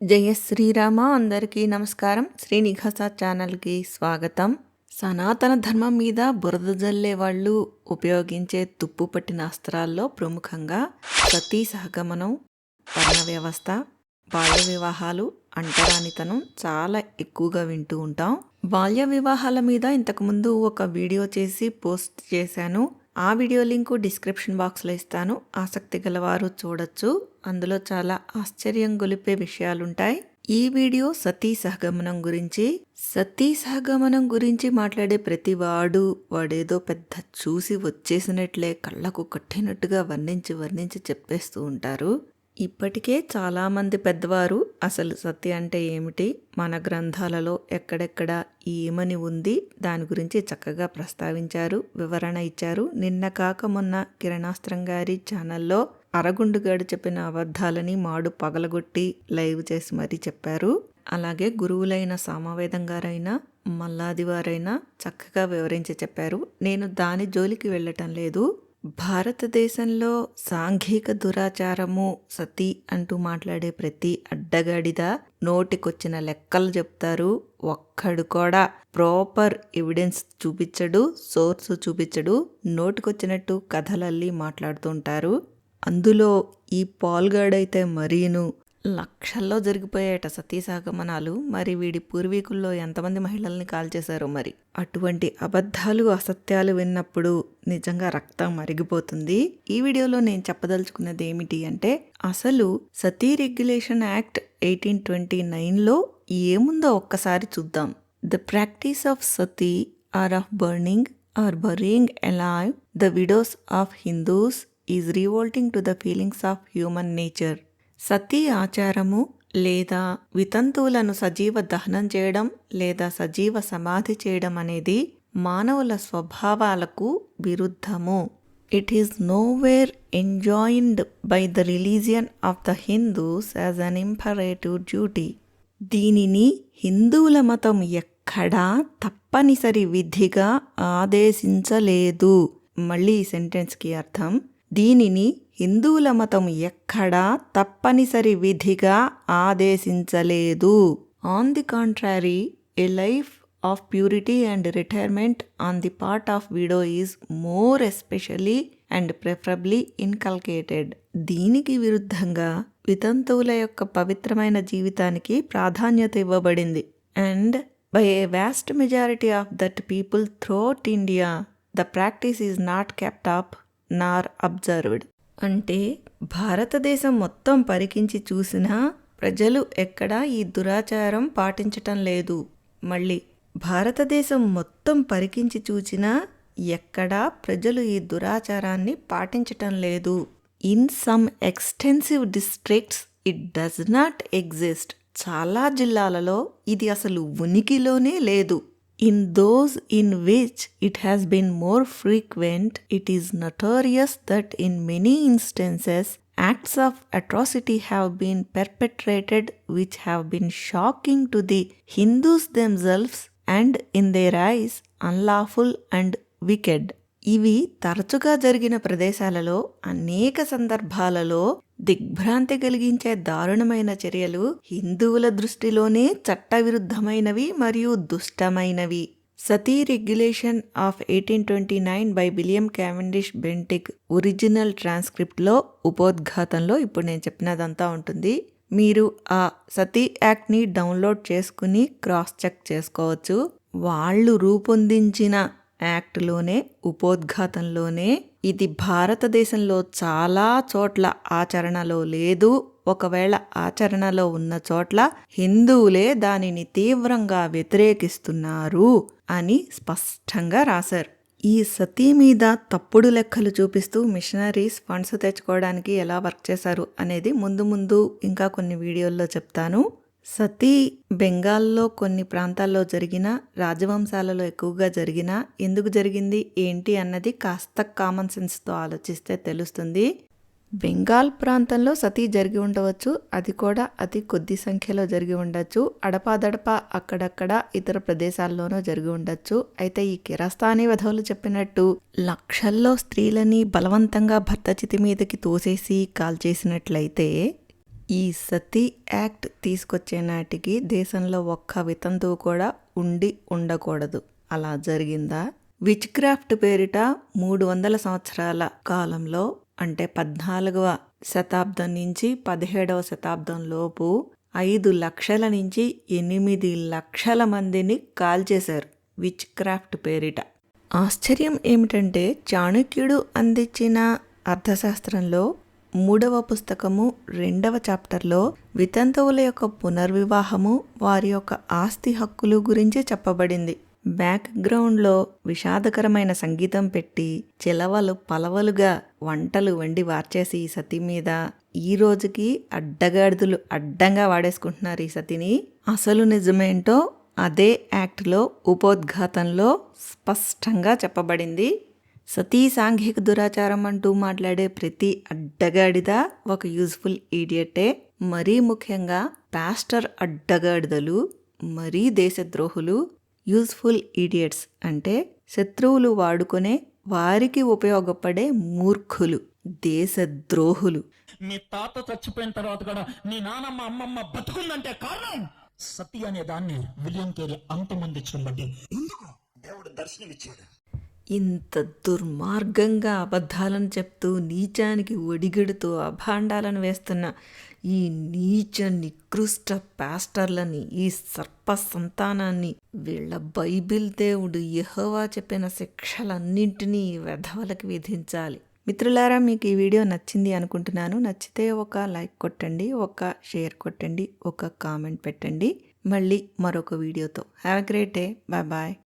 జయ శ్రీరామ అందరికీ నమస్కారం. శ్రీ ఛానల్కి స్వాగతం. సనాతన ధర్మం మీద బురద జల్లే వాళ్ళు ఉపయోగించే తుప్పు పట్టిన అస్త్రాల్లో ప్రముఖంగా సతీ సహగమనం వర్ణ వ్యవస్థ బాల్య వివాహాలు అంటరానితనం చాలా ఎక్కువగా వింటూ ఉంటాం. బాల్య వివాహాల మీద ఇంతకుముందు ఒక వీడియో చేసి పోస్ట్ చేశాను. ఆ వీడియో లింకు డిస్క్రిప్షన్ బాక్స్లో ఇస్తాను. ఆసక్తి గలవారు చూడొచ్చు. అందులో చాలా ఆశ్చర్యం గొలిపే విషయాలుంటాయి. ఈ వీడియో సతీ సహగమనం గురించి. సతీ సహగమనం గురించి మాట్లాడే ప్రతి వాడు వాడేదో పెద్ద చూసి వచ్చేసినట్లే కళ్ళకు కట్టినట్టుగా వర్ణించి వర్ణించి చెప్పేస్తూ ఉంటారు. ఇప్పటికే చాలామంది పెద్దవారు అసలు సత్య అంటే ఏమిటి మన గ్రంథాలలో ఎక్కడెక్కడ ఏమని ఉంది దాని గురించి చక్కగా ప్రస్తావించారు వివరణ ఇచ్చారు. నిన్న కాక మొన్న కిరణాస్త్రం గారి ఛానల్లో అరగుండుగాడు చెప్పిన అబద్ధాలని మాడు పగలగొట్టి లైవ్ చేసి మరీ చెప్పారు. అలాగే గురువులైన సామవేదం గారైనా మల్లాదివారైనా చక్కగా వివరించి చెప్పారు. నేను దాని జోలికి వెళ్ళటం లేదు. భారతదేశంలో సాంఘిక దురాచారము సతీ అంటూ మాట్లాడే ప్రతి అడ్డగాడిద నోటికొచ్చిన లెక్కలు చెప్తారు. ఒక్కడు కూడా ప్రాపర్ ఎవిడెన్స్ చూపించడు సోర్స్ చూపించడు నోటికొచ్చినట్టు కథలల్లి మాట్లాడుతుంటారు. అందులో ఈ పాల్గాడైతే మరీను లక్షల్లో జరిగిపోయాయట సతీసాగమనాలు. మరి వీడి పూర్వీకుల్లో ఎంతమంది మహిళల్ని కాల్చేశారో మరి? అటువంటి అబద్ధాలు అసత్యాలు విన్నప్పుడు నిజంగా రక్తం మరిగిపోతుంది ఈ వీడియోలో నేను చెప్పదలుచుకున్నది ఏమిటి అంటే అసలు sati regulation act eighteen twenty నైన్లో ఏముందో ఒక్కసారి చూద్దాం. The practice of sati or of burning or burying alive the widows of Hindus is revolting to the feelings of human nature. Sati ఆచారము లేదా వితంతువులను సజీవ దహనం చేయడం లేదా సజీవ సమాధి చేయడం అనేది మానవుల స్వభావాలకు విరుద్ధము. It is nowhere enjoined by the religion of the Hindus as an imperative duty దీనిని హిందువుల మతం ఎక్కడా తప్పనిసరి విధిగా ఆదేశించలేదు. మళ్ళీ ఈ సెంటెన్స్కి అర్థం. దీనిని హిందువుల మతం ఎక్కడా తప్పనిసరి విధిగా ఆదేశించలేదు. On the contrary a life of purity and retirement on the part of widow is more especially and preferably inculcated దీనికి విరుద్ధంగా వితంతువుల యొక్క పవిత్రమైన జీవితానికి ప్రాధాన్యత ఇవ్వబడింది. And by a vast majority of that people throughout India the practice is not kept up nor observed అంటే భారతదేశం మొత్తం పరికించి చూసినా ప్రజలు ఎక్కడా ఈ దురాచారం పాటించటం లేదు. మళ్ళీ భారతదేశం మొత్తం పరికించి చూచినా ఎక్కడా ప్రజలు ఈ దురాచారాన్ని పాటించటం లేదు. In some extensive districts it does not exist. చాలా జిల్లాలలో ఇది అసలు ఉనికిలోనే లేదు. In those in which it has been more frequent, it is notorious that in many instances acts of atrocity have been perpetrated which have been shocking to the Hindus themselves and in their eyes unlawful and wicked. ఇవి తరచుగా జరిగిన ప్రదేశాలలో అనేక సందర్భాలలో దిగ్భ్రాంతి కలిగించే దారుణమైన చర్యలు హిందువుల దృష్టిలోనే చట్టవిరుద్ధమైనవి మరియు దుష్టమైనవి. Sati regulation of eighteen twenty nine by William Cavendish Bentinck original ట్రాన్స్క్రిప్ట్లో ఉపోద్ఘాతంలో ఇప్పుడు నేను చెప్పినదంతా ఉంటుంది. మీరు ఆ సతీ యాక్ట్ని డౌన్లోడ్ చేసుకుని క్రాస్ చెక్ చేసుకోవచ్చు. వాళ్ళు రూపొందించిన యాక్ట్లోనే ఉపోద్ఘాతంలోనే ఇది భారతదేశంలో చాలా చోట్ల ఆచరణలో లేదు. ఒకవేళ ఆచరణలో ఉన్న చోట్ల హిందువులే దానిని తీవ్రంగా వ్యతిరేకిస్తున్నారు అని స్పష్టంగా రాశారు. ఈ సతీ మీద తప్పుడు లెక్కలు చూపిస్తూ మిషనరీస్ ఫండ్స్ తెచ్చుకోవడానికి ఎలా వర్క్ చేశారు అనేది ముందు ముందు ఇంకా కొన్ని వీడియోల్లో చెప్తాను. సతీ బెంగాల్లో కొన్ని ప్రాంతాల్లో జరిగిన రాజవంశాలలో ఎక్కువగా జరిగిన ఎందుకు జరిగింది ఏంటి అన్నది కాస్త కామన్ సెన్స్తో ఆలోచిస్తే తెలుస్తుంది. బెంగాల్ ప్రాంతంలో సతీ జరిగి ఉండవచ్చు అది కూడా అతి కొద్ది సంఖ్యలో జరిగి ఉండొచ్చు. అడపాదడప అక్కడక్కడ ఇతర ప్రదేశాల్లోనూ జరిగి ఉండొచ్చు. అయితే ఈ కిరస్తాని వధవులు చెప్పినట్టు లక్షల్లో స్త్రీలని బలవంతంగా భర్త చితి మీదకి తోసేసి కాల్చేసినట్లయితే ఈ సతీ యాక్ట్ తీసుకొచ్చే నాటికి దేశంలో ఒక్క వితంతువు కూడా ఉండి ఉండకూడదు. అలా జరిగిందా? విచ్ క్రాఫ్ట్ పేరిట మూడు వందల సంవత్సరాల కాలంలో అంటే పద్నాలుగవ శతాబ్దం నుంచి పదిహేడవ శతాబ్దం లోపు ఐదు లక్షల నుంచి ఎనిమిది లక్షల మందిని కాల్చేశారు విచ్ క్రాఫ్ట్ పేరిట. ఆశ్చర్యం ఏమిటంటే చాణక్యుడు అందించిన అర్థశాస్త్రంలో మూడవ పుస్తకము రెండవ చాప్టర్లో వితంతువుల యొక్క పునర్వివాహము వారి యొక్క ఆస్తి హక్కులు గురించి చెప్పబడింది. బ్యాక్గ్రౌండ్లో విషాదకరమైన సంగీతం పెట్టి చిలవలు పలవలుగా వంటలు వండి వార్చేసి ఈ సతి మీద ఈ రోజుకి అడ్డగాడిదలు అడ్డంగా వాడేసుకుంటున్నారు ఈ సతిని. అసలు నిజమేంటో అదే యాక్ట్లో ఉపోద్ఘాతంలో స్పష్టంగా చెప్పబడింది. సతీ సాంఘిక దురాచారం అంటూ మాట్లాడే ప్రతి అడ్డగాడిద ఒక యూజ్ఫుల్ ఈడియటే మరీ ముఖ్యంగా పాస్టర్ అడ్డగాడిదలు మరీ దేశద్రోహులు యూజ్ఫుల్ ఈడియట్స్ అంటే శత్రువులు వాడుకునే వారికి ఉపయోగపడే మూర్ఖులు దేశద్రోహులు. మీ తాత చచ్చిపోయిన తర్వాత కూడా నీ నానమ్మ అమ్మమ్మ బతుకుందంటే కారణం? సతీ అనే దాన్ని విలియం కేరీ అంతమందించడం బట్టి. ఎందుకు? దేవుడు దర్శనమిచ్చాడు. ఇంత దుర్మార్గంగా అబద్ధాలను చెప్తూ నీచానికి ఒడిగడుతూ అభాండాలను వేస్తున్న ఈ నీచ నికృష్ట పాస్టర్లని ఈ సర్ప సంతానాన్ని వీళ్ళ బైబిల్ దేవుడు యెహోవా చెప్పిన శిక్షలన్నింటినీ ఈ వెధవలకి విధించాలి. మిత్రులారా మీకు ఈ వీడియో నచ్చింది అనుకుంటున్నాను. నచ్చితే ఒక లైక్ కొట్టండి ఒక షేర్ కొట్టండి ఒక కామెంట్ పెట్టండి. మళ్ళీ మరొక వీడియోతో. Have great day. Bye bye.